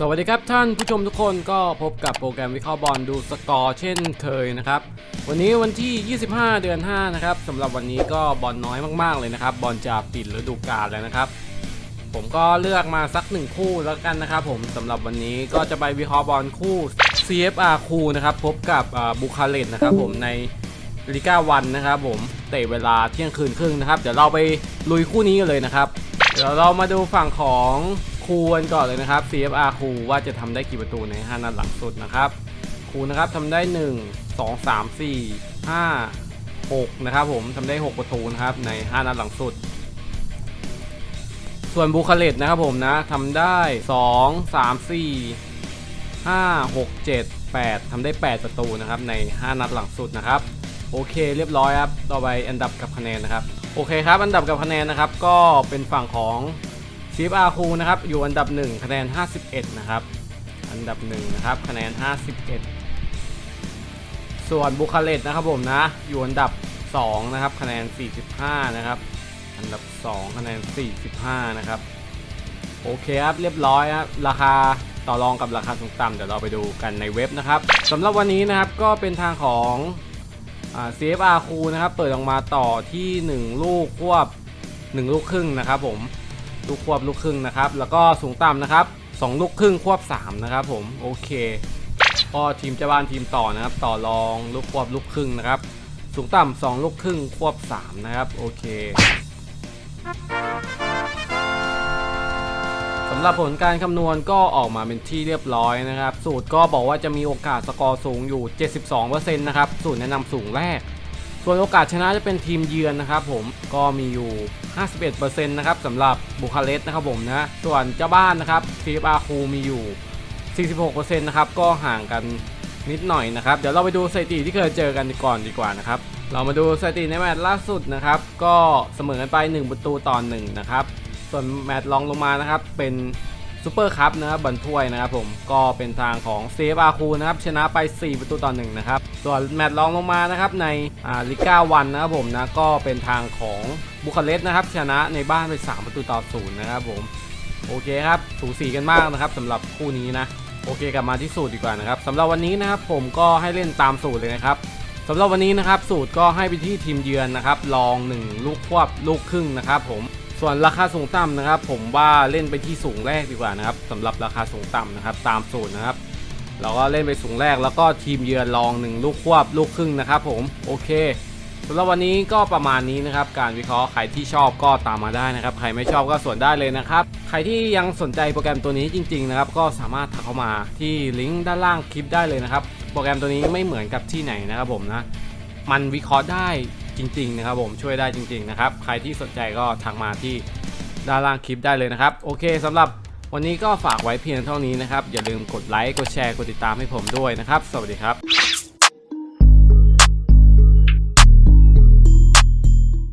สวัสดีครับท่านผู้ชมทุกคนก็พบกับโปรแกรมวิเคราะห์บอลดูสกอร์เช่นเคยนะครับ วันนี้วันที่ 25 เดือน 5 นะครับสำหรับวันนี้ก็บอลน้อยมากๆเลยนะครับ บอลจะปิดฤดูกาลแล้วนะครับ ผมก็เลือกมาสักหนึ่งคู่แล้วกันนะครับ ผมสำหรับวันนี้ก็จะไปวิเคราะห์บอลคู่ CFR คูนะครับพบกับบุคาเลตนะครับผมในลิก้าวันนะครับผมเตะเวลาเที่ยงคืนครึ่งนะครับเดี๋ยวเราไปลุยคู่นี้กันเลยนะครับเดี๋ยวเรามาดูฝั่งของ คูกันก่อนเลยนะครับ CFR คูว่าจะทำได้กี่ประตูใน 5 นัดหลังสุดนะครับ คูนะครับทำได้ 1 2 3 4 5 6 นะครับผมทำได้ 6 ประตูนะครับใน 5 นัดหลังสุด ส่วนบูคาเลตนะครับผมนะทำได้ 2 3 4 5 6 7 8ทำได้ 8 ประตูนะครับใน 5 นัดหลังสุดนะครับโอเคเรียบร้อยครับ ต่อไปอันดับกับคะแนนนะครับ โอเคครับ อันดับกับคะแนนนะครับ ก็เป็นฝั่งของ ชีฟอาคูนะครับอยู่อันดับ 1 คะแนน 51 นะครับ อันดับ1นะครับคะแนน 51 ส่วนบุคาเลตนะครับผมนะอยู่อันดับ 2 นะครับ คะแนน 45 นะครับ อันดับ 2 คะแนน 45 นะครับ โอเคครับ เรียบร้อยครับราคาต่อรองกับราคาสูงต่ำเดี๋ยวเราไปดูกันในเว็บนะครับสำหรับวันนี้นะครับก็เป็นทางของอ่า CFR คูนะครับ เปิดออกมาต่อที่ 1 ลูกควบ 1 ลูกครึ่งนะครับผม ลูกควบลูกครึ่งนะครับ แล้วก็สูงต่ำนะครับ2ลูกครึ่งควบ3นะครับผมโอเคก็ทีมเจ้าบ้านทีมต่อนะครับ ต่อรองลูกควบลูกครึ่งนะครับ สูงต่ำ2ลูกครึ่งควบ 3 นะครับโอเคสำหรับผลการคำนวณก็ออกมาเป็นที่เรียบร้อยนะครับ สูตรก็บอกว่าจะมีโอกาสสกอร์สูงอยู่ 72%นะครับ สูตรแนะนำสูงแรก ส่วนโอกาสชนะจะเป็นทีมเยือนนะครับผมก็มีอยู่ 51%นะครับสำหรับบุคาเรสต์นะครับผมนะส่วนเจ้าบ้านนะครับฟีบาคูมีอยู่ 46%นะครับก็ห่างกันนิดหน่อยนะครับเดี๋ยวเราไปดูสถิติที่เคยเจอกันก่อนดีกว่านะครับเรามาดูสถิติในแมตช์ล่าสุดนะครับก็เสมอกันไป 1 ประตูต่อ1นะครับส่วนแมตช์รองลงมานะครับเป็น ซูเปอร์คัพนะครับบอลถ้วยนะครับผมก็เป็นทางของเซฟอาคูนะครับชนะไป 4 ประตูต่อ1นะครับส่วนแมตช์รองลงมานะครับในลิก้าวันนะครับผมนะก็เป็นทางของบุคาเรสต์นะครับชนะในบ้านไป 3 ประตูต่อ0นะครับผมโอเคครับสูสีกันมากนะครับสำหรับคู่นี้นะโอเคกลับมาที่สูตรดีกว่านะครับสำหรับวันนี้นะครับผมก็ให้เล่นตามสูตรเลยนะครับสำหรับวันนี้นะครับสูตรก็ให้ไปที่ทีมเยือนนะครับลอง 1 ลูกควบลูกครึ่งนะครับผม ส่วนราคาสูงต่ำนะครับ ผมว่าเล่นไปที่สูงแรกดีกว่านะครับสำหรับราคาสูงต่ำนะครับ ตามสูตรนะครับเราก็เล่นไปสูงแรกแล้วก็ทีมเยือนลองหนึ่งลูกควบลูกครึ่งนะครับ ผมโอเคสำหรับวันนี้ก็ประมาณนี้นะครับ การวิเคราะห์ใครที่ชอบก็ตามมาได้นะครับ ใครไม่ชอบก็ส่วนได้เลยนะครับ ใครที่ยังสนใจโปรแกรมตัวนี้จริง ๆ นะครับ ก็สามารถทักเข้ามาที่ลิงก์ด้านล่างคลิปได้เลยนะครับ โปรแกรมตัวนี้ไม่เหมือนกับที่ไหนนะครับผมนะ มันวิเคราะห์ได้ จริง ๆ นะครับ ผมช่วยได้จริง ๆ นะครับ ใครที่สนใจก็ทักมาที่ด้านล่างคลิปได้เลยนะครับ โอเคสำหรับวันนี้ก็ฝากไว้เพียงเท่านี้นะครับ อย่าลืมกดไลค์กดแชร์กดติดตามให้ผมด้วยนะครับ สวัสดีครับ